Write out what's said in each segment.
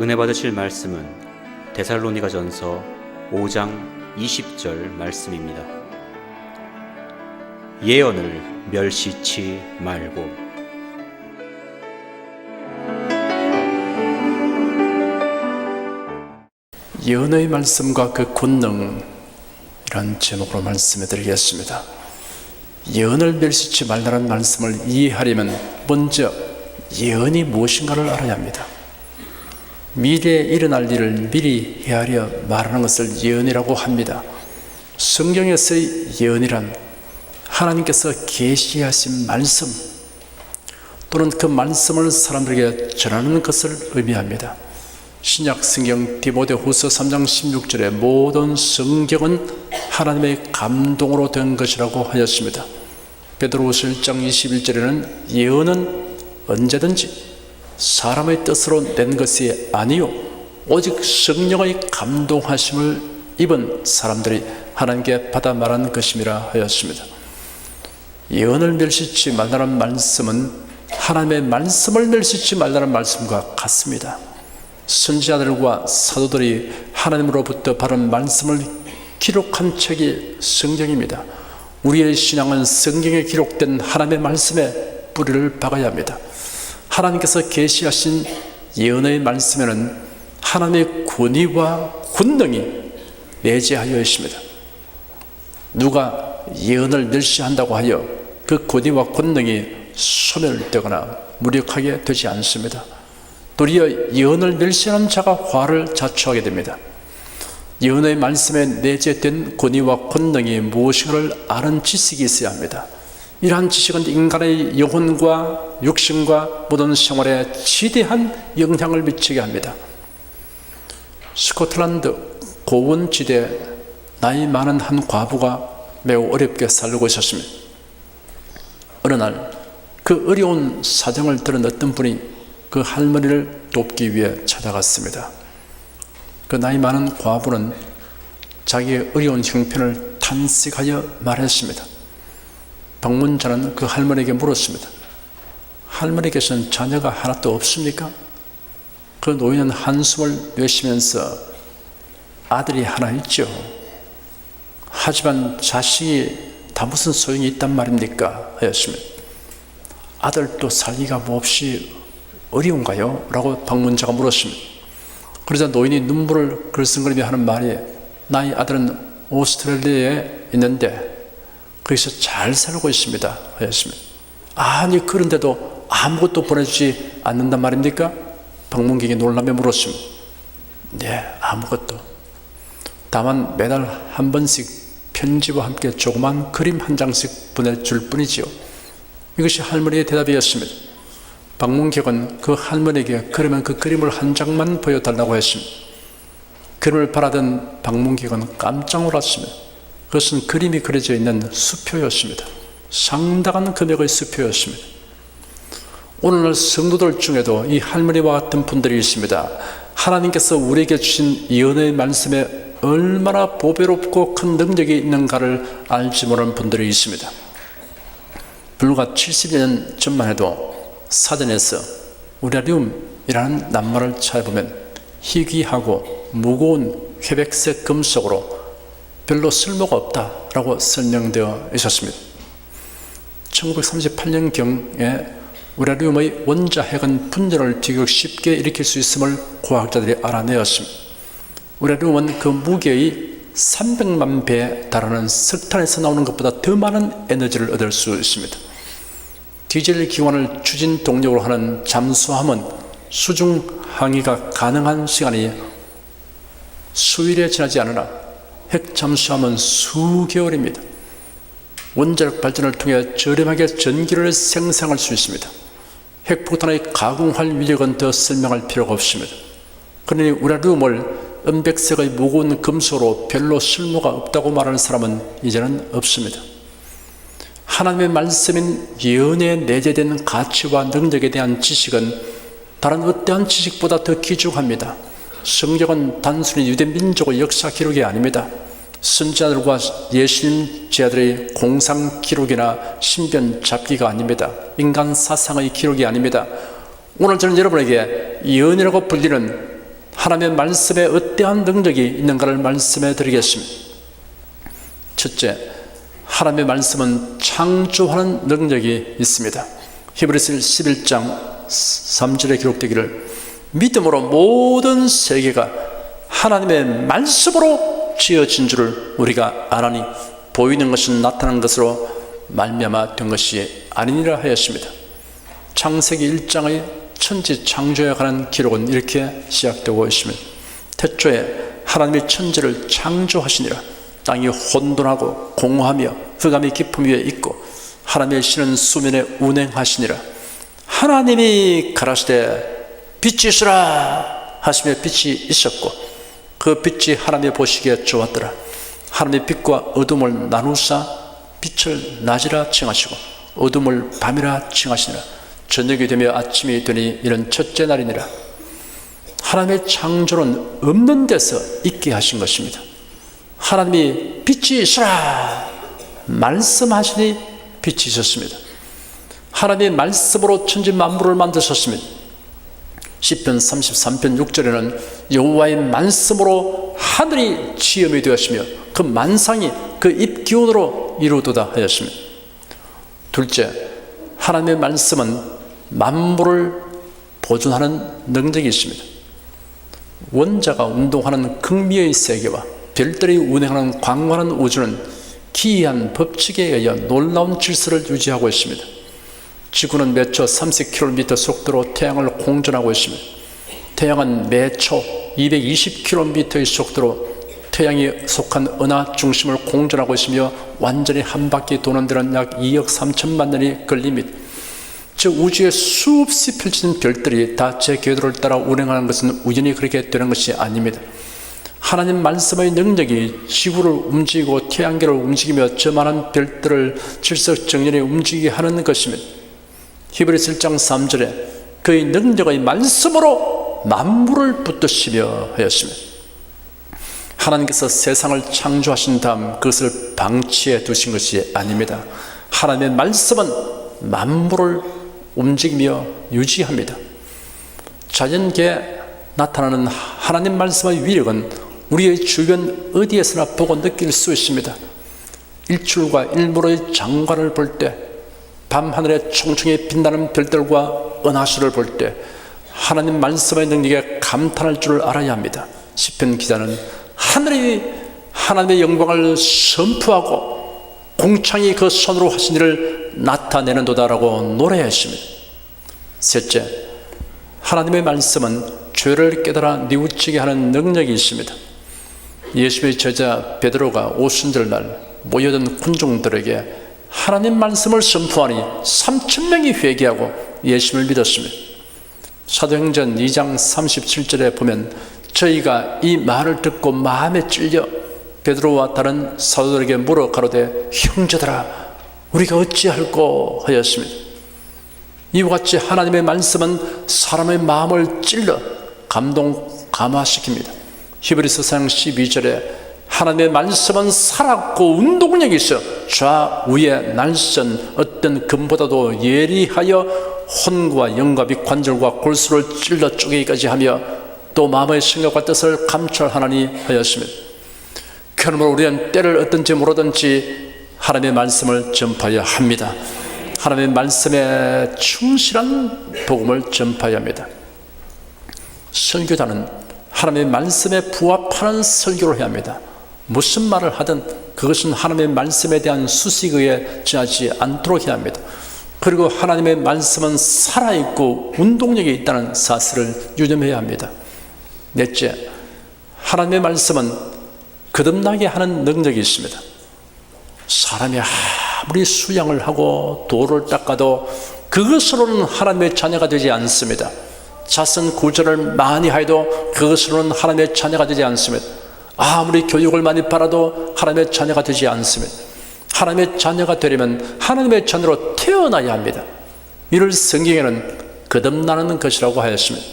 은혜 받으실 말씀은 데살로니가 전서 5장 20절 말씀입니다. 예언을 멸시치 말고 예언의 말씀과 그 권능 이런 제목으로 말씀해 드리겠습니다. 예언을 멸시치 말라는 말씀을 이해하려면 먼저 예언이 무엇인가를 알아야 합니다. 미래에 일어날 일을 미리 헤아려 말하는 것을 예언이라고 합니다. 성경에서의 예언이란 하나님께서 계시하신 말씀 또는 그 말씀을 사람들에게 전하는 것을 의미합니다. 신약 성경 디모데 후서 3장 16절에 모든 성경은 하나님의 감동으로 된 것이라고 하였습니다. 베드로후서 1장 21절에는 예언은 언제든지 사람의 뜻으로 낸 것이 아니요 오직 성령의 감동하심을 입은 사람들이 하나님께 받아 말한 것임이라 하였습니다. 예언을 멸시치 말라는 말씀은 하나님의 말씀을 멸시치 말라는 말씀과 같습니다. 선지자들과 사도들이 하나님으로부터 받은 말씀을 기록한 책이 성경입니다. 우리의 신앙은 성경에 기록된 하나님의 말씀에 뿌리를 박아야 합니다. 하나님께서 계시하신 예언의 말씀에는 하나님의 권위와 권능이 내재하여 있습니다. 누가 예언을 멸시한다고 하여 그 권위와 권능이 소멸되거나 무력하게 되지 않습니다. 도리어 예언을 멸시하는 자가 화를 자초하게 됩니다. 예언의 말씀에 내재된 권위와 권능이 무엇인가를 아는 지식이 있어야 합니다. 이러한 지식은 인간의 영혼과 육신과 모든 생활에 지대한 영향을 미치게 합니다. 스코틀랜드 고원 지대 나이 많은 한 과부가 매우 어렵게 살고 있었습니다. 어느 날 그 어려운 사정을 들은 어떤 분이 그 할머니를 돕기 위해 찾아갔습니다. 그 나이 많은 과부는 자기의 어려운 형편을 탄식하여 말했습니다. 방문자는 그 할머니에게 물었습니다. 할머니께서는 자녀가 하나도 없습니까? 그 노인은 한숨을 내쉬면서 아들이 하나 있죠. 하지만 자식이 다 무슨 소용이 있단 말입니까? 하였습니다. 아들도 살기가 몹시 어려운가요? 라고 방문자가 물었습니다. 그러자 노인이 눈물을 글썽거리며 하는 말이 나의 아들은 오스트레일리아에 있는데 거기서 잘 살고 있습니다. 하였습니다. 아니 그런데도 아무것도 보내주지 않는단 말입니까? 방문객이 놀라며 물었습니다. 네, 아무것도. 다만 매달 한 번씩 편지와 함께 조그만 그림 한 장씩 보내줄 뿐이지요. 이것이 할머니의 대답이었습니다. 방문객은 그 할머니에게 그러면 그 그림을 한 장만 보여달라고 했습니다. 그림을 바라던 방문객은 깜짝 놀랐습니다. 그것은 그림이 그려져 있는 수표였습니다. 상당한 금액의 수표였습니다. 오늘날 성도들 중에도 이 할머니와 같은 분들이 있습니다. 하나님께서 우리에게 주신 예언의 말씀에 얼마나 보배롭고 큰 능력이 있는가를 알지 못하는 분들이 있습니다. 불과 70년 전만 해도 사전에서 우라리움이라는 낱말을 찾아보면 희귀하고 무거운 회백색 금속으로 별로 쓸모가 없다라고 설명되어 있었습니다. 1938년경에 우라리움의 원자핵은 분열을 비교적 쉽게 일으킬 수 있음을 과학자들이 알아내었습니다. 우라리움은 그 무게의 300만 배에 달하는 석탄에서 나오는 것보다 더 많은 에너지를 얻을 수 있습니다. 디젤 기관을 추진 동력으로 하는 잠수함은 수중 항해가 가능한 시간이 수일에 지나지 않으나 핵 잠수함은 수개월입니다. 원자력 발전을 통해 저렴하게 전기를 생성할 수 있습니다. 핵폭탄의 가공할 위력은 더 설명할 필요가 없습니다. 그러니 우라리움을 은백색의 무거운 금속으로 별로 쓸모가 없다고 말하는 사람은 이제는 없습니다. 하나님의 말씀인 예언에 내재된 가치와 능력에 대한 지식은 다른 어떠한 지식보다 더 귀중합니다. 성경은 단순히 유대 민족의 역사 기록이 아닙니다. 선지자들과 예수님 제자들의 공상 기록이나 신변 잡기가 아닙니다. 인간 사상의 기록이 아닙니다. 오늘 저는 여러분에게 예언이라고 불리는 하나님의 말씀에 어떠한 능력이 있는가를 말씀해 드리겠습니다. 첫째, 하나님의 말씀은 창조하는 능력이 있습니다. 히브리서 11장 3절에 기록되기를 믿음으로 모든 세계가 하나님의 말씀으로 지어진 줄을 우리가 알아니 보이는 것은 나타난 것으로 말미암아 된 것이 아니니라 하였습니다. 창세기 1장의 천지 창조에 관한 기록은 이렇게 시작되고 있습니다. 태초에 하나님이 천지를 창조하시니라 땅이 혼돈하고 공허하며 흑암이 깊음 위에 있고 하나님의 신은 수면에 운행하시니라 하나님이 가라시되 빛이 있으라 하시며 빛이 있었고 그 빛이 하나님의 보시기에 좋았더라. 하나님의 빛과 어둠을 나누사 빛을 낮이라 칭하시고 어둠을 밤이라 칭하시니라. 저녁이 되며 아침이 되니 이런 첫째 날이니라. 하나님의 창조는 없는 데서 있게 하신 것입니다. 하나님이 빛이 있으라 말씀하시니 빛이 있었습니다. 하나님의 말씀으로 천지 만물을 만드셨습니다 시편 33편 6절에는 여호와의 말씀으로 하늘이 지음이 되었으며 그 만상이 그 입기운으로 이루어도다 하였습니다 둘째 하나님의 말씀은 만물을 보존하는 능력이 있습니다 원자가 운동하는 극미의 세계와 별들이 운행하는 광활한 우주는 기이한 법칙에 의해 놀라운 질서를 유지하고 있습니다. 지구는 매초 30km 속도로 태양을 공전하고 있습니다. 태양은 매초 220km의 속도로 태양이 속한 은하 중심을 공전하고 있으며 완전히 한 바퀴 도는 데는 약 2억 3천만 년이 걸립니다. 즉 우주에 수없이 펼쳐진 별들이 다 제 궤도를 따라 운행하는 것은 우연히 그렇게 되는 것이 아닙니다. 하나님 말씀의 능력이 지구를 움직이고 태양계를 움직이며 저 많은 별들을 질서정연히 움직이게 하는 것입니다. 히브리서 1장 3절에 그의 능력의 말씀으로 만물을 붙드시며 하였습니다. 하나님께서 세상을 창조하신 다음 그것을 방치해 두신 것이 아닙니다. 하나님의 말씀은 만물을 움직이며 유지합니다. 자연계에 나타나는 하나님 말씀의 위력은 우리의 주변 어디에서나 보고 느낄 수 있습니다. 일출과 일몰의 장관을 볼 때, 밤하늘에 총총히 빛나는 별들과 은하수를 볼 때, 하나님 말씀의 능력에 감탄할 줄을 알아야 합니다. 시편 기자는 하늘이 하나님의 영광을 선포하고 공창이 그 손으로 하신 일을 나타내는 도다라고 노래했습니다. 셋째, 하나님의 말씀은 죄를 깨달아 뉘우치게 하는 능력이 있습니다. 예수의 제자 베드로가 오순절날 모여든 군중들에게 하나님 말씀을 선포하니 3천 명이 회개하고 예수를 믿었습니다. 사도행전 2장 37절에 보면 저희가 이 말을 듣고 마음에 찔려 베드로와 다른 사도들에게 물어 가로되 형제들아 우리가 어찌할꼬 하였습니다. 이와 같이 하나님의 말씀은 사람의 마음을 찔러 감동 감화시킵니다. 히브리서 상 12절에 하나님의 말씀은 살았고 운동력이 있어 좌우의 날선 어떤 금보다도 예리하여 혼과 및 관절과 골수를 찔러 쪼개기까지 하며 또 마음의 생각과 뜻을 감찰하나니 하였습니다. 그러므로 우리는 때를 어떤지 모르든지 하나님의 말씀을 전파해야 합니다. 하나님의 말씀에 충실한 복음을 전파해야 합니다. 설교자는 하나님의 말씀에 부합하는 설교를 해야 합니다. 무슨 말을 하든 그것은 하나님의 말씀에 대한 수식에 지하지 않도록 해야 합니다. 그리고 하나님의 말씀은 살아있고 운동력이 있다는 사실을 유념해야 합니다. 넷째, 하나님의 말씀은 거듭나게 하는 능력이 있습니다. 사람이 아무리 수양을 하고 도를 닦아도 그것으로는 하나님의 자녀가 되지 않습니다. 자선 구절을 많이 하여도 그것으로는 하나님의 자녀가 되지 않습니다. 아무리 교육을 많이 받아도 하나님의 자녀가 되지 않습니다. 하나님의 자녀가 되려면 하나님의 자녀로 태어나야 합니다. 이를 성경에는 거듭나는 것이라고 하였습니다.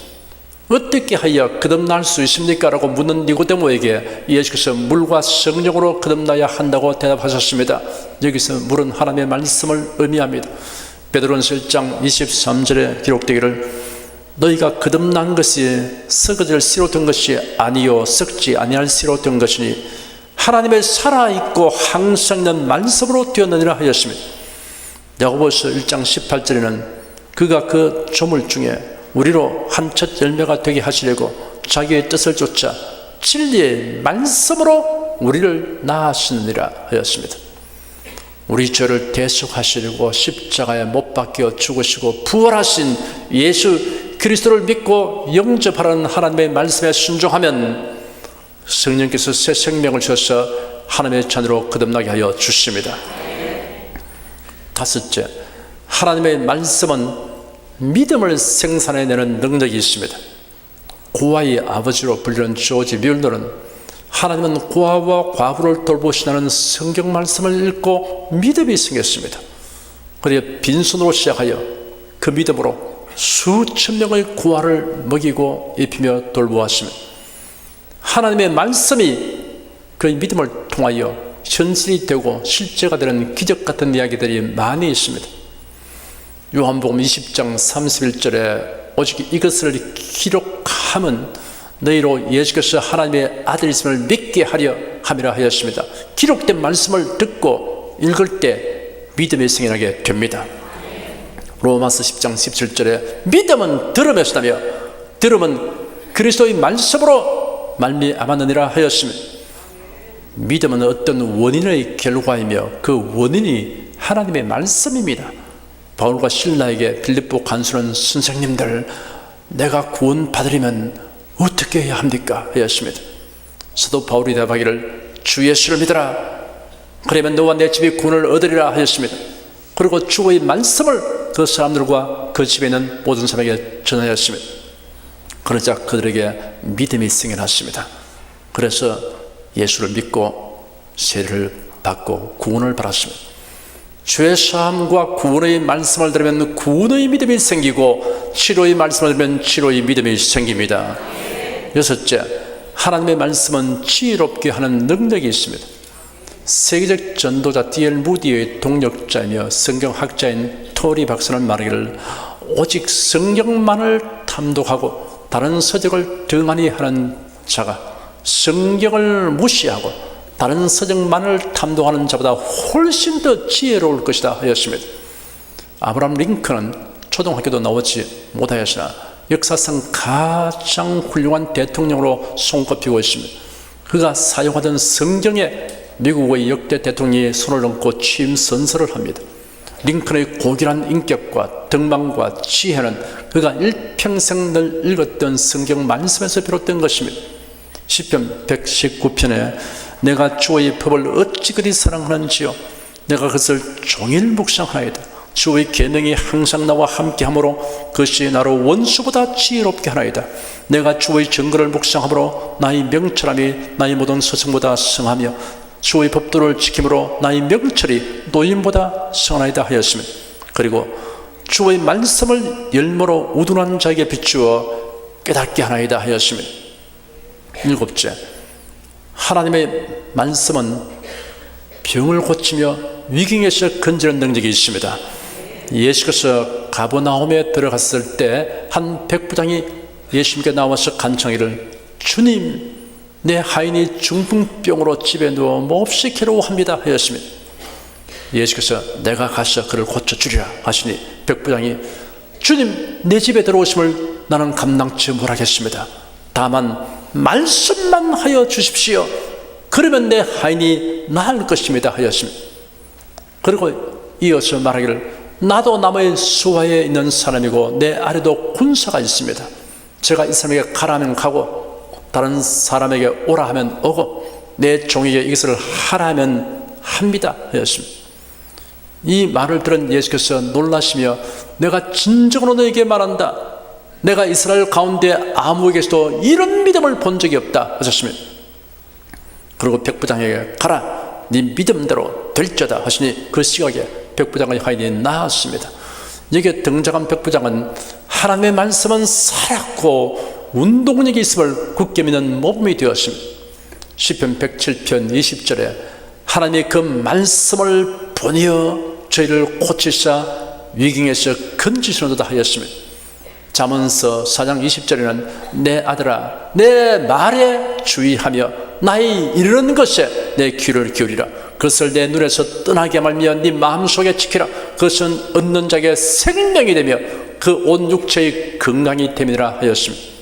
어떻게 하여 거듭날 수 있습니까? 라고 묻는 니고데모에게 예수께서 물과 성령으로 거듭나야 한다고 대답하셨습니다. 여기서 물은 하나님의 말씀을 의미합니다. 베드로는 1장 23절에 기록되기를 너희가 거듭난 것이 썩어질 씨로 된 것이 아니요 썩지 아니할 씨로 된 것이니 하나님의 살아있고 항상 있는 말씀으로 되었느니라 하였으며 야고보서 1장 18절에는 그가 그 조물 중에 우리로 한 첫 열매가 되게 하시려고 자기의 뜻을 쫓아 진리의 말씀으로 우리를 낳으시느니라 하였습니다. 우리 죄를 대속하시려고 십자가에 못 박혀 죽으시고 부활하신 예수 그리스도를 믿고 영접하라는 하나님의 말씀에 순종하면 성령께서 새 생명을 주셔서 하나님의 자녀로 거듭나게 하여 주십니다. 다섯째, 하나님의 말씀은 믿음을 생산해내는 능력이 있습니다. 고아의 아버지로 불리는 조지 뮬러는 하나님은 고아와 과부를 돌보시다는 성경 말씀을 읽고 믿음이 생겼습니다. 그리고 빈손으로 시작하여 그 믿음으로 수천 명의 고아를 먹이고 입히며 돌보았으며 하나님의 말씀이 그 믿음을 통하여 현실이 되고 실제가 되는 기적 같은 이야기들이 많이 있습니다. 요한복음 20장 31절에 오직 이것을 기록함은 너희로 예수께서 하나님의 아들이심을 믿게 하려 함이라 하였습니다. 기록된 말씀을 듣고 읽을 때 믿음이 생겨나게 됩니다. 로마서 10장 17절에 믿음은 들음에서 나며 들음은 그리스도의 말씀으로 말미암았느니라 하였으며 믿음은 어떤 원인의 결과이며 그 원인이 하나님의 말씀입니다. 바울과 신라에게 빌립보 간수는 선생님들 내가 구원 받으려면 어떻게 해야 합니까? 하였습니다. 사도 바울이 대답하기를 주 예수를 믿어라. 그러면 너와 내 집이 구원을 얻으리라 하였습니다. 그리고 주의 말씀을 그 사람들과 그 집에 있는 모든 사람에게 전하였습니다. 그러자 그들에게 믿음이 생겨났습니다. 그래서 예수를 믿고 세례를 받고 구원을 받았습니다. 죄사함과 구원의 말씀을 들으면 구원의 믿음이 생기고 치료의 말씀을 들으면 치료의 믿음이 생깁니다. 여섯째, 하나님의 말씀은 지혜롭게 하는 능력이 있습니다. 세계적 전도자 D.L. 무디의 동력자이며 성경학자인 토리 박사는 말하기를 오직 성경만을 탐독하고 다른 서적을 등한히 하는 자가 성경을 무시하고 다른 서적만을 탐독하는 자보다 훨씬 더 지혜로울 것이다 하였습니다. 아브라함 링컨은 초등학교도 나오지 못하였으나 역사상 가장 훌륭한 대통령으로 손꼽히고 있습니다. 그가 사용하던 성경에 미국의 역대 대통령이 손을 얹고 취임 선서를 합니다. 링컨의 고결한 인격과 등망과 지혜는 그가 일평생 늘 읽었던 성경 말씀에서 비롯된 것입니다. 시편 119편에 내가 주의 법을 어찌 그리 사랑하는지요 내가 그것을 종일 묵상하이다 주의 계명이 항상 나와 함께하므로 그것이 나로 원수보다 지혜롭게 하나이다 내가 주의 증거를 묵상하므로 나의 명철함이 나의 모든 서성보다 성하며 주의 법도를 지킴으로 나의 명철이 노인보다 성하나이다 하였으며 그리고 주의 말씀을 열모로 우둔한 자에게 비추어 깨닫게 하나이다 하였으며 일곱째 하나님의 말씀은 병을 고치며 위기에서 건지는 능력이 있습니다. 예수께서 가버나움에 들어갔을 때 한 백부장이 예수님께 나와서 간청이를 주님 내 하인이 중풍병으로 집에 누워 몹시 괴로워합니다 하였습니다. 예수께서 내가 가서 그를 고쳐주리라 하시니 백부장이 주님 내 집에 들어오심을 나는 감당치 못하겠습니다. 다만 말씀만 하여 주십시오. 그러면 내 하인이 나을 것입니다 하였습니다. 그리고 이어서 말하기를 나도 남의 수하에 있는 사람이고 내 아래도 군사가 있습니다. 제가 이 사람에게 가라면 가고 다른 사람에게 오라 하면 오고 내 종에게 이것을 하라 하면 합니다 하였습니다. 이 말을 들은 예수께서 놀라시며 내가 진정으로 너에게 말한다. 내가 이스라엘 가운데 아무에게서도 이런 믿음을 본 적이 없다 하셨습니다. 그리고 백부장에게 가라 네 믿음대로 될자다 하시니 그 시각에 백부장의 하인이 나았습니다. 여기에 등장한 백부장은 하나님의 말씀은 살았고 운동력이 있음을 굳게 믿는 모범이 되었습니다. 시편 107편 20절에 하나님의 그 말씀을 보내어 저희를 고치사 위경에서 건지시는도다 하였습니다. 잠언서 4장 20절에는 내 아들아 내 말에 주의하며 나의 이르는 것에 내 귀를 기울이라 그것을 내 눈에서 떠나게 말며 네 마음속에 지키라 그것은 얻는 자에게 생명이 되며 그 온 육체의 건강이 됨이라 하였습니다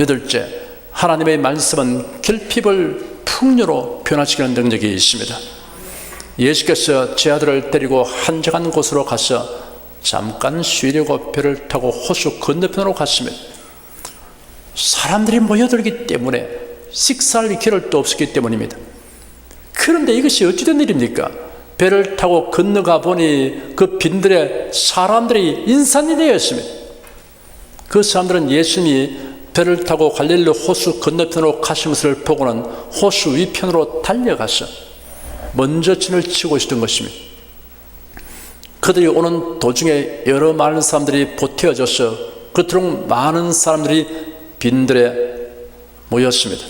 여덟째 하나님의 말씀은 결핍을 풍요로 변화시키는 능력이 있습니다 예수께서 제 아들을 데리고 한적한 곳으로 가서 잠깐 쉬려고 배를 타고 호수 건너편으로 갔습니다. 사람들이 모여들기 때문에 식사할 기회도 없었기 때문입니다. 그런데 이것이 어찌된 일입니까? 배를 타고 건너가 보니 그 빈들에 사람들이 인산이 되었습니다. 그 사람들은 예수님이 배를 타고 갈릴리 호수 건너편으로 것을 보고는 호수 위편으로 달려가서 먼저 진을 치고 있었던 것입니다. 그들이 오는 도중에 여러 많은 사람들이 보태어져서 그토록 많은 사람들이 빈들에 모였습니다.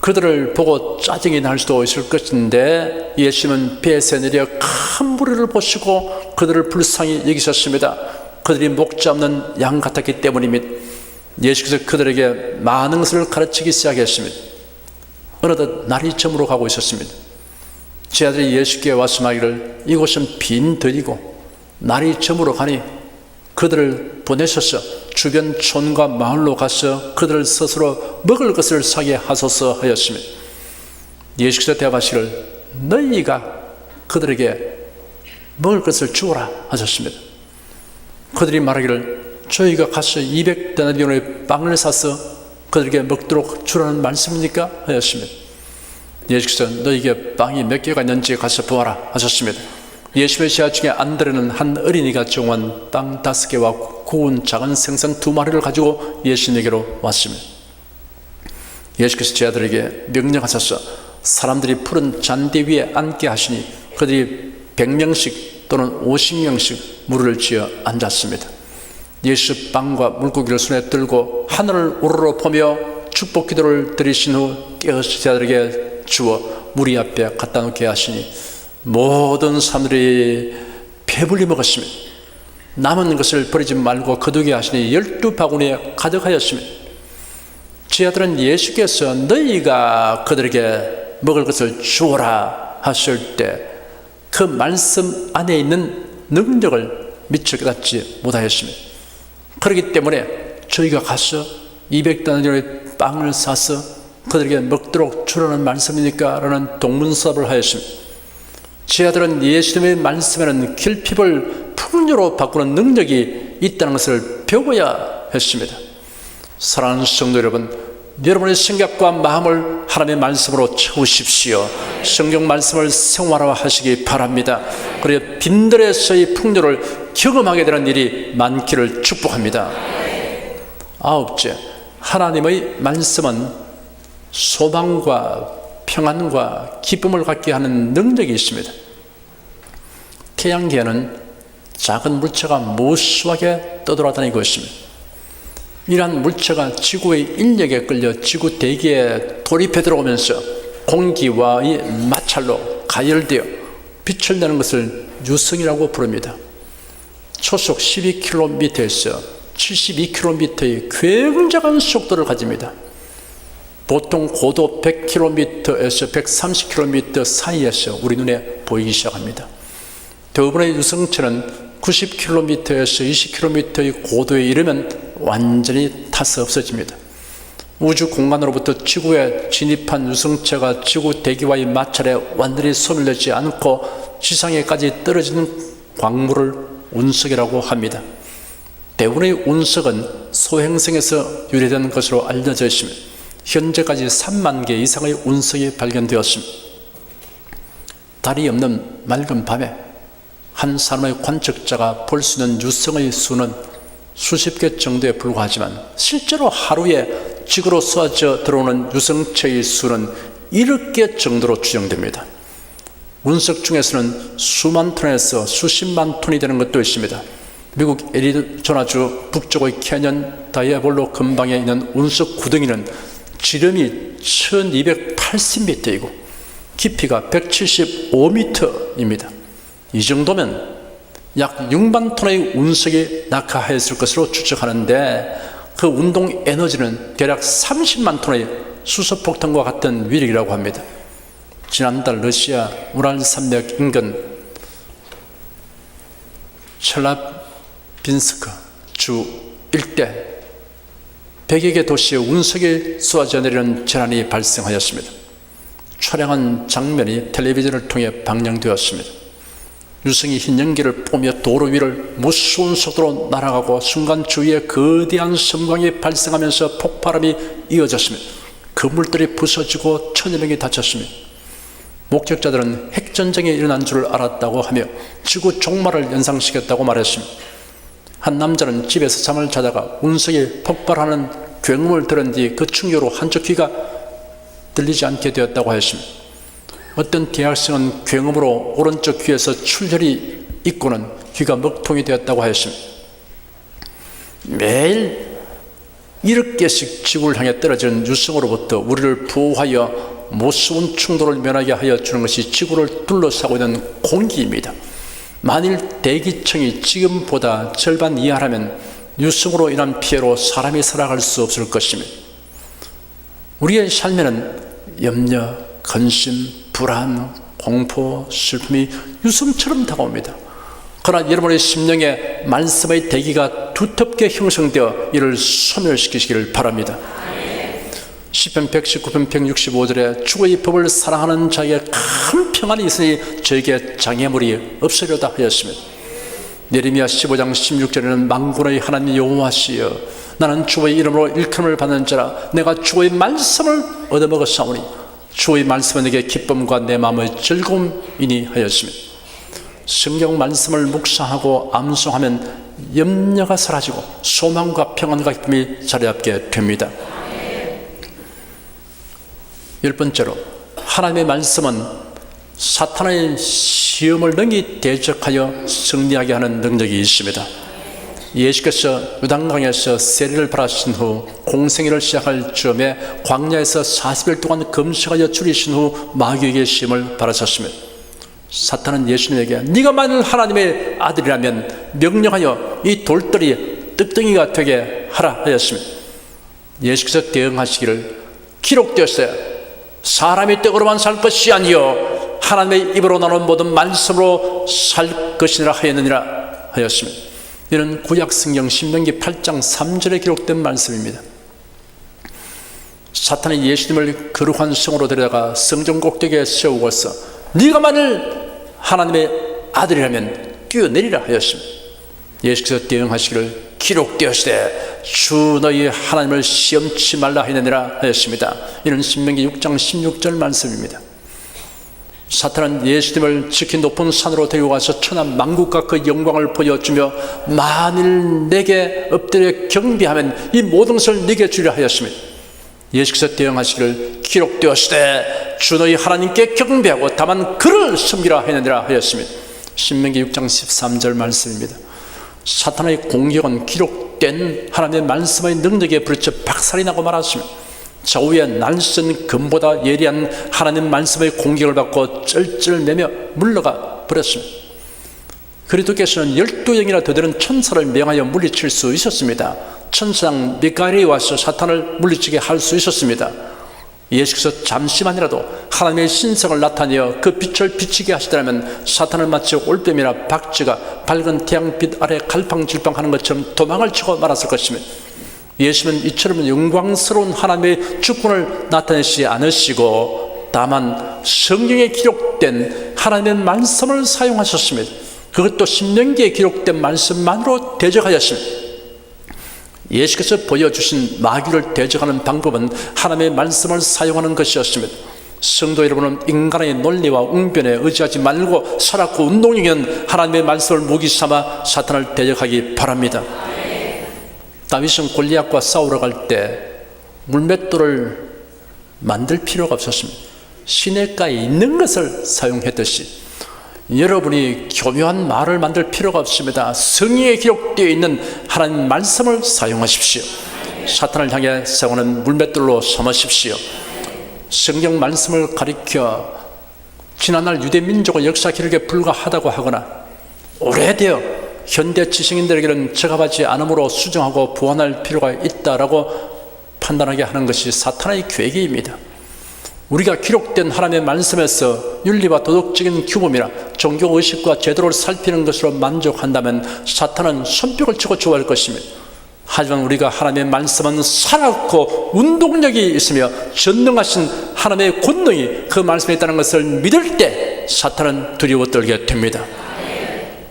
그들을 보고 짜증이 날 수도 있을 것인데 예수님은 배에서 내려 큰 무리를 보시고 그들을 불쌍히 여기셨습니다. 그들이 목지 없는 양 같았기 때문입니다. 예수께서 그들에게 많은 것을 가르치기 시작했습니다. 어느덧 날이 저물어 가고 있었습니다. 제 아들이 예수께 와서 말기를 이곳은 빈 들이고 날이 저물어 가니 그들을 보내셔서 주변 촌과 마을로 가서 그들을 스스로 먹을 것을 사게 하소서 하였습니다. 예수께서 대답하시기를 너희가 그들에게 먹을 것을 주어라 하셨습니다. 그들이 말하기를 저희가 가서 200데나리온의 빵을 사서 그들에게 먹도록 주라는 말씀입니까? 하였습니다. 예수께서 너에게 빵이 몇 개가 있는지 가서 보아라 하셨습니다. 예수의 제자 중에 안드레는 한 어린이가 정한 빵 다섯 개와 구운 작은 생선 두 마리를 가지고 예수님에게로 왔습니다. 예수께서 제자들에게 명령하셔서 사람들이 푸른 잔디 위에 앉게 하시니 그들이 100명씩 또는 50명씩 무리를 지어 앉았습니다. 예수 빵과 물고기를 손에 들고 하늘을 우러러 보며 축복 기도를 드리신 후 깨어서 제자들에게 주어 무리 앞에 갖다 놓게 하시니 모든 사람들이 배불리 먹었습니다. 남은 것을 버리지 말고 거두게 하시니 열두 바구니에 가득하였습니다. 제 아들은 예수께서 너희가 그들에게 먹을 것을 주어라 하실 때 그 말씀 안에 있는 능력을 미처 깨닫지 못하였습니다. 그렇기 때문에 저희가 가서 200단위의 빵을 사서 그들에게 먹도록 주라는 말씀이니까 라는 동문서를 하였습니다. 제 아들은 예수님의 말씀에는 결핍을 풍요로 바꾸는 능력이 있다는 것을 배워야 했습니다. 사랑하는 성도 여러분, 여러분의 생각과 마음을 하나님의 말씀으로 채우십시오. 성경 말씀을 생활화하시기 바랍니다. 그리고 빈들에서의 풍요를 경험하게 되는 일이 많기를 축복합니다. 아홉째, 하나님의 말씀은 소망과 평안과 기쁨을 갖게 하는 능력이 있습니다. 태양계에는 작은 물체가 무수하게 떠돌아다니고 있습니다. 이러한 물체가 지구의 인력에 끌려 지구 대기에 돌입해 들어오면서 공기와의 마찰로 가열되어 빛을 내는 것을 유성이라고 부릅니다. 초속 12km에서 72km의 굉장한 속도를 가집니다. 보통 고도 100km에서 130km 사이에서 우리 눈에 보이기 시작합니다. 대부분의 유성체는 90km에서 20km의 고도에 이르면 완전히 타서 없어집니다. 우주 공간으로부터 지구에 진입한 유성체가 지구 대기와의 마찰에 완전히 내지 않고 지상에까지 떨어지는 광물을 운석이라고 합니다. 대부분의 운석은 소행성에서 유래된 것으로 알려져 있습니다. 현재까지 3만 개 이상의 운석이 발견되었습니다. 달이 없는 맑은 밤에 한 사람의 관측자가 볼 수 있는 유성의 수는 수십 개 정도에 불과하지만 실제로 하루에 지구로 쏘아져 들어오는 유성체의 수는 1억 개 정도로 추정됩니다. 운석 중에서는 수만 톤에서 수십만 톤이 되는 것도 있습니다. 미국 애리조나주 북쪽의 캐년 다이아볼로 근방에 있는 운석 구덩이는 지름이 1280m이고 깊이가 175m입니다. 이 정도면 약 6만 톤의 운석이 낙하하였을 것으로 추측하는데 그 운동 에너지는 대략 30만 톤의 수소폭탄과 같은 위력이라고 합니다. 지난달 러시아 우랄 산맥 인근 첼라빈스크 주 일대 100여 개 도시에 운석이 쏟아져 내리는 재난이 발생하였습니다. 촬영한 장면이 텔레비전을 통해 방영되었습니다. 유성이 흰 연기를 뿜며 도로 위를 무서운 속도로 날아가고 순간 주위에 거대한 섬광이 발생하면서 폭발음이 이어졌습니다. 건물들이 부서지고 천여 명이 다쳤습니다. 목격자들은 핵전쟁이 일어난 줄 알았다고 하며 지구 종말을 연상시켰다고 말했습니다. 한 남자는 집에서 잠을 자다가 운석이 폭발하는 굉음을 들은 뒤 그 충격으로 한쪽 귀가 들리지 않게 되었다고 했습니다. 어떤 대학생은 굉음으로 오른쪽 귀에서 출혈이 있고는 귀가 먹통이 되었다고 하였습니다. 매일 1억 개씩 지구를 향해 떨어지는 유성으로부터 우리를 보호하여 무서운 충돌을 면하게 하여 주는 것이 지구를 둘러싸고 있는 공기입니다. 만일 대기층이 지금보다 절반 이하라면 유성으로 인한 피해로 사람이 살아갈 수 없을 것입니다. 우리의 삶에는 염려, 근심, 불안, 공포, 슬픔이 유성처럼 다가옵니다. 그러나 여러분의 심령에 말씀의 대기가 두텁게 형성되어 이를 소멸시키시기를 바랍니다. 시편 119편 165절에 주의 법을 사랑하는 자에게 큰 평안이 있으니 저에게 장애물이 없으려다 하였습니다. 예레미야 15장 16절에는 만군의 하나님 여호와시여 나는 주의 이름으로 일컬음을 받는 자라 내가 주의 말씀을 얻어먹었사오니 주의 말씀은 내게 기쁨과 내 마음의 즐거움이니 하였습니다. 성경 말씀을 묵상하고 암송하면 염려가 사라지고 소망과 평안과 기쁨이 자리잡게 됩니다. 열 번째로 하나님의 말씀은 사탄의 시험을 능히 대적하여 승리하게 하는 능력이 있습니다. 예수께서 유단강에서 세례를 받으신 후 공생애를 시작할 즈음에 광야에서 40일 동안 금식하여 줄이신 후 마귀에게 시험을 받으셨습니다. 사탄은 예수님에게 네가 만일 하나님의 아들이라면 명령하여 이 돌들이 떡덩이가 되게 하라 하였습니다. 예수께서 대응하시기를 기록되었어요. 사람이 떡으로만 살 것이 아니요 하나님의 입으로 나오는 모든 말씀으로 살 것이니라 하였느니라 하였습니다. 이는 구약 성경 신명기 8장 3절에 기록된 말씀입니다. 사탄이 예수님을 거룩한 성으로 데려다가 성전 꼭대기에 세우고서 네가 만일 하나님의 아들이라면 뛰어내리라 하였습니다. 예수께서 대응하시기를 기록되었으되 주 너희 하나님을 시험치 말라 하느니라 하였습니다. 이는 신명기 6장 16절 말씀입니다. 사탄은 예수님을 지킨 높은 산으로 데리고 가서 천한 만국과 그 영광을 보여주며 만일 내게 엎드려 경비하면 이 모든 것을 네게 주려 하였습니다. 예수께서 대응하시기를 기록되었으되 주 너희 하나님께 경배하고 다만 그를 섬기라 하느니라 하였습니다. 신명기 6장 13절 말씀입니다. 사탄의 공격은 기록된 하나님의 말씀의 능력에 부딪혀 박살이 나고 말았습니다. 좌우에 날선 금보다 예리한 하나님 말씀의 공격을 받고 쩔쩔매며 물러가 버렸습니다. 그리스도께서는 열두 영이나 더 되는 천사를 명하여 물리칠 수 있었습니다. 천상 미카엘이 와서 사탄을 물리치게 할 수 있었습니다. 예수께서 잠시만이라도 하나님의 신성을 나타내어 그 빛을 비치게 하시더라면 사탄은 마치 올빼미나 박쥐가 밝은 태양빛 아래 갈팡질팡하는 것처럼 도망을 치고 말았을 것입니다. 예수는 이처럼 영광스러운 하나님의 주권을 나타내시지 않으시고 다만 성경에 기록된 하나님의 말씀을 사용하셨습니다. 그것도 신명기에 기록된 말씀만으로 대적하였습니다. 예수께서 보여주신 마귀를 대적하는 방법은 하나님의 말씀을 사용하는 것이었습니다. 성도 여러분은 인간의 논리와 웅변에 의지하지 말고 살았고 운동력은 하나님의 말씀을 무기 삼아 사탄을 대적하기 바랍니다. 다윗은 골리앗과 싸우러 갈 때 물맷돌을 만들 필요가 없었습니다. 시냇가에 있는 것을 사용했듯이 여러분이 교묘한 말을 만들 필요가 없습니다. 성경에 기록되어 있는 하나님 말씀을 사용하십시오. 사탄을 향해 사용하는 물맷돌로 삼으십시오. 성경 말씀을 가리켜 지난날 유대 민족의 역사 기록에 불과하다고 하거나 오래되어 현대 지식인들에게는 적합하지 않으므로 수정하고 보완할 필요가 있다라고 판단하게 하는 것이 사탄의 계기입니다. 우리가 기록된 하나님의 말씀에서 윤리와 도덕적인 규범이나 종교 의식과 제도를 살피는 것으로 만족한다면 사탄은 손뼉을 치고 좋아할 것입니다. 하지만 우리가 하나님의 말씀은 살았고 운동력이 있으며 전능하신 하나님의 권능이 그 말씀에 있다는 것을 믿을 때 사탄은 두려워 떨게 됩니다.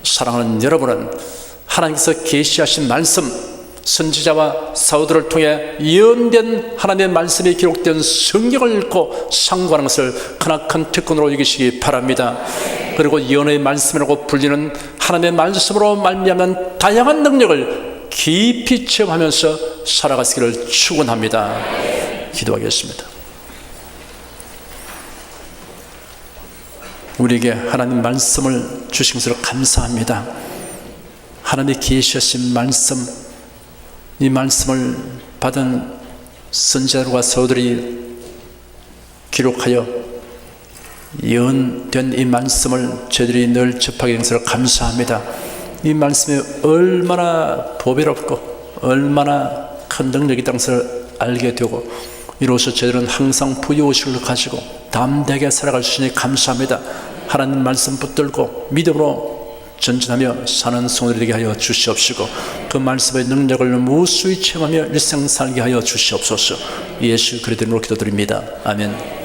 사랑하는 여러분은 하나님께서 계시하신 말씀 선지자와 사우들을 통해 예언된 하나님의 말씀이 기록된 성경을 읽고 상고하는 것을 크나큰 특권으로 여기시기 바랍니다. 그리고 예언의 말씀이라고 불리는 하나님의 말씀으로 말미암은 다양한 능력을 깊이 체험하면서 살아가시기를 축원합니다. 기도하겠습니다. 우리에게 하나님 말씀을 주신 것을 감사합니다. 하나님이 계시하신 말씀, 이 말씀을 받은 선지자들과 서들이 기록하여 예언된 이 말씀을 저희들이 늘 접하게 된 것을 감사합니다. 이 말씀이 얼마나 보배롭고 얼마나 큰 능력이 있다는 것을 알게 되고 이로써 저희들은 항상 부여의식을 가지고 담대하게 살아갈 수 있으니 감사합니다. 하나님 말씀 붙들고 믿음으로 전진하며 사는 성도들이 되게 하여 주시옵시고 그 말씀의 능력을 무수히 체험하며 일생 살게 하여 주시옵소서 예수 그리스도로 기도드립니다. 아멘